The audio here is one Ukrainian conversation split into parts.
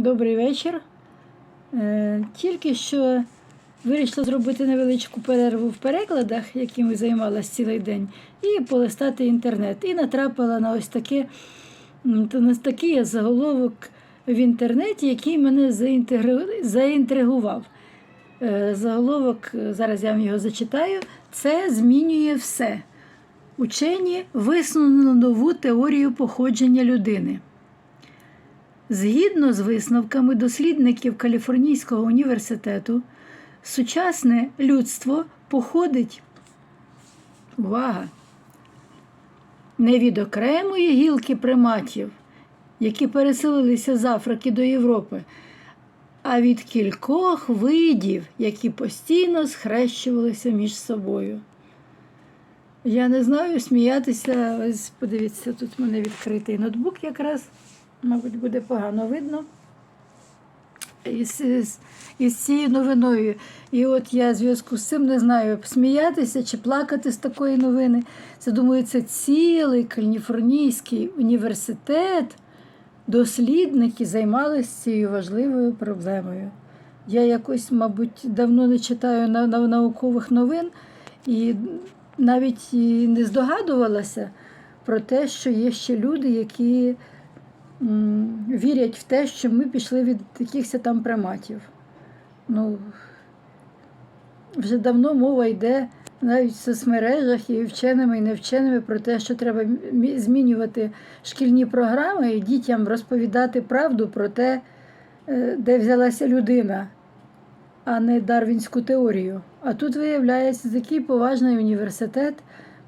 Добрий вечір. Е, Тільки що вирішила зробити невеличку перерву в перекладах, якими займалась цілий день, і полистати інтернет. І натрапила на ось таке, на такий заголовок в інтернеті, який мене заінтригував. Е, Заголовок, е, зараз я вам його зачитаю, це змінює все. Учені висунули нову теорію походження людини. Згідно з висновками дослідників Каліфорнійського університету, сучасне людство походить увага, не від окремої гілки приматів, які переселилися з Африки до Європи, а від кількох видів, які постійно схрещувалися між собою. Я не знаю, сміятися. Ось подивіться, тут в мене відкритий ноутбук якраз. Мабуть, буде погано видно. Із, із, із цією новиною. І от я в зв'язку з цим не знаю, сміятися чи плакати з такої новини. Це, думаю, це цілий Каліфорнійський університет. Дослідники займалися цією важливою проблемою. Я якось, мабуть, давно не читаю на, на наукових новин і навіть не здогадувалася про те, що є ще люди, які вірять в те, що ми пішли від якихось там приматів. Ну, вже давно мова йде навіть в соцмережах і вченими, і невченими про те, що треба змінювати шкільні програми і дітям розповідати правду про те, е, де взялася людина, а не дарвінську теорію. А тут, виявляється, такий поважний університет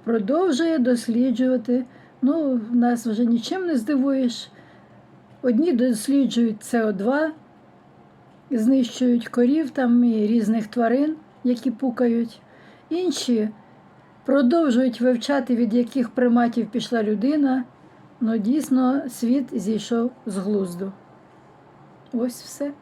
продовжує досліджувати. Ну, нас вже нічим не здивуєш. Одні досліджують СО2, знищують корів там і різних тварин, які пукають. Інші продовжують вивчати, від яких приматів пішла людина. Ну, дійсно, світ зійшов з глузду. Ось все.